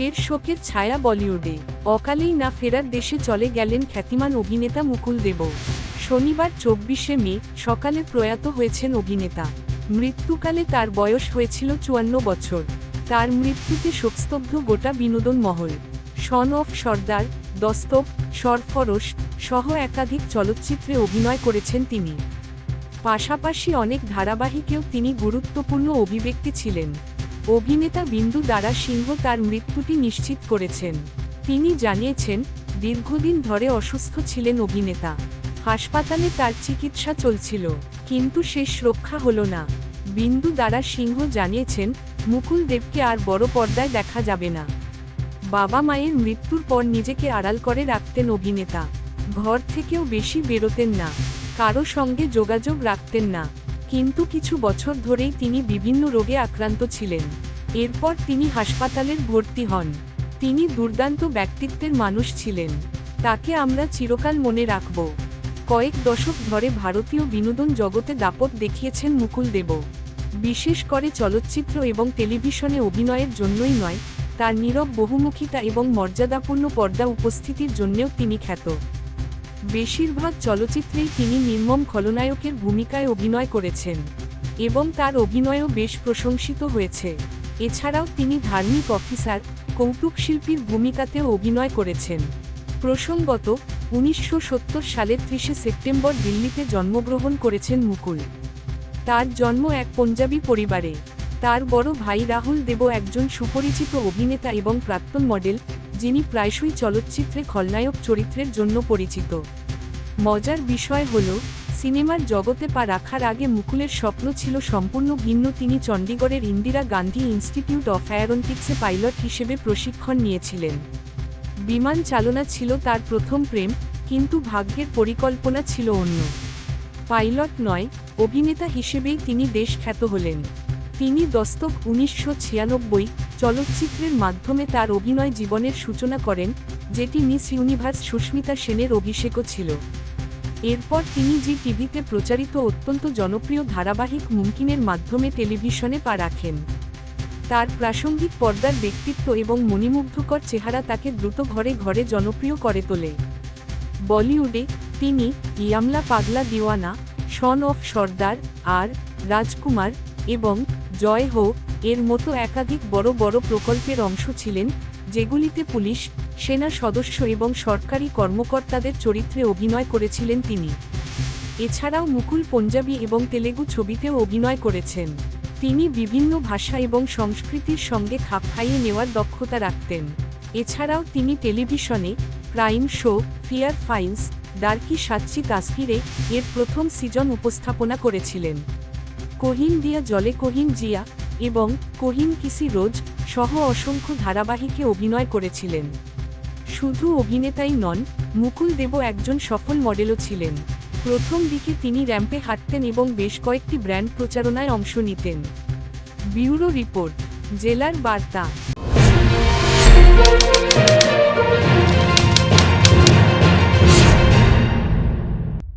ফের শোকের ছায়া বলিউডে। অকালেই না ফেরার দেশে চলে গেলেন খ্যাতিমান অভিনেতা মুকুল দেব শনিবার চব্বিশে মে সকালে প্রয়াত হয়েছেন অভিনেতা। মৃত্যুকালে তার বয়স হয়েছিল চুয়ান্ন বছর। তার মৃত্যুতে শোকস্তব্ধ গোটা বিনোদন মহল। সন অফ সর্দার, দস্তক সরফরস সহ একাধিক চলচ্চিত্রে অভিনয় করেছেন তিনি। পাশাপাশি অনেক ধারাবাহিকেও তিনি গুরুত্বপূর্ণ অভিব্যক্তি ছিলেন। অভিনেতা বিন্দু দ্বারা সিংহ তার মৃত্যুটি নিশ্চিত করেছেন। তিনি জানিয়েছেন, দীর্ঘদিন ধরে অসুস্থ ছিলেন অভিনেতা। হাসপাতালে তার চিকিৎসা চলছিল, কিন্তু শেষ রক্ষা হল না। বিন্দু দ্বারা সিংহ জানিয়েছেন, মুকুল দেবকে আর বড় পর্দায় দেখা যাবে না। বাবা মায়ের মৃত্যুর পর নিজেকে আড়াল করে রাখতেন অভিনেতা। ঘর থেকেও বেশি বেরোতেন না। কারও সঙ্গে যোগাযোগ রাখতেন না। কিন্তু কিছু বছর ধরেই তিনি বিভিন্ন রোগে আক্রান্ত ছিলেন। এরপর তিনি হাসপাতালের ভর্তি হন। তিনি দুর্দান্ত ব্যক্তিত্বের মানুষ ছিলেন। তাকে আমরা চিরকাল মনে রাখব। কয়েক দশক ধরে ভারতীয় বিনোদন জগতে দাপট দেখিয়েছেন মুকুল দেব। বিশেষ করে চলচ্চিত্র এবং টেলিভিশনে অভিনয়ের জন্যই নয়, তার নীরব বহুমুখিতা এবং মর্যাদাপূর্ণ পর্দা উপস্থিতির জন্যেও তিনি খ্যাত। বেশিরভাগ চলচ্চিত্রেই তিনি নির্মম খলনায়কের ভূমিকায় অভিনয় করেছেন, এবং তার অভিনয়ও বেশ প্রশংসিত হয়েছে। এছাড়াও তিনি ধার্মিক অফিসার কৌতুক শিল্পীর ভূমিকাতেও অভিনয় করেছেন। প্রসঙ্গত, উনিশশো সত্তর সালের ত্রিশে সেপ্টেম্বর দিল্লিতে জন্মগ্রহণ করেছেন মুকুল। তার জন্ম এক পঞ্জাবি পরিবারে। তার বড় ভাই রাহুল দেব একজন সুপরিচিত অভিনেতা এবং প্রাক্তন মডেল যিনি প্রায়শই চলচ্চিত্রে খলনায়ক চরিত্রের জন্য পরিচিত। মজার বিষয় হল, সিনেমার জগতে পা রাখার আগে মুকুলের স্বপ্ন ছিল সম্পূর্ণ ভিন্ন। তিনি চণ্ডীগড়ের ইন্দিরা গান্ধী ইনস্টিটিউট অফ অ্যারোনটিক্সে পাইলট হিসেবে প্রশিক্ষণ নিয়েছিলেন। বিমান চালনা ছিল তার প্রথম প্রেম, কিন্তু ভাগ্যের পরিকল্পনা ছিল অন্য। পাইলট নয়, অভিনেতা হিসেবেই তিনি দেশ খ্যাত হলেন। তিনি দস্তক উনিশশো ছিয়ানব্বই চলচ্চিত্রের মাধ্যমে তার অভিনয় জীবনের সূচনা করেন, যেটি মিস ইউনিভার্স সুস্মিতা সেনের অভিষেকও ছিল। এরপর তিনি জি টিভিতে প্রচারিত অত্যন্ত জনপ্রিয় ধারাবাহিক মুমকিনের মাধ্যমে টেলিভিশনে পা রাখেন। তার প্রাসঙ্গিক পর্দার ব্যক্তিত্ব এবং মণিমুগ্ধকর চেহারা তাকে দ্রুত ঘরে ঘরে জনপ্রিয় করে তোলে। বলিউডে তিনি ইয়ামলা পাগলা দিওয়ানা সন অফ সর্দার আর রাজকুমার এবং জয় হো, এর মতো একাধিক বড় বড় প্রকল্পের অংশ ছিলেন, যেগুলিতে পুলিশ, সেনা সদস্য এবং সরকারি কর্মকর্তাদের চরিত্রে অভিনয় করেছিলেন তিনি। এছাড়াও মুকুল পঞ্জাবি এবং তেলেগু ছবিতেও অভিনয় করেছেন। তিনি বিভিন্ন ভাষা এবং সংস্কৃতির সঙ্গে খাপ খাইয়ে নেওয়ার দক্ষতা রাখতেন। এছাড়াও তিনি টেলিভিশনে প্রাইম শো, ফিয়ার ফাইন্স, ডার্কি সাচ্চি তাসফিরে এর প্রথম সিজন উপস্থাপনা করেছিলেন। কোহিন দিয়া জলে কোহিন জিয়া এবং কোহিন কিসি রোজ সহ অসংখ্য ধারাবাহিকে অভিনয় করেছিলেন। শুধু অভিনেতাই নন, মুকুল দেব একজন সফল মডেলও ছিলেন। প্রথম দিকে তিনি র্যাম্পে হাঁটতেন এবং বেশ কয়েকটি ব্র্যান্ড প্রচারণায় অংশ নিতেন। ব্যুরো রিপোর্ট, জেলার বার্তা।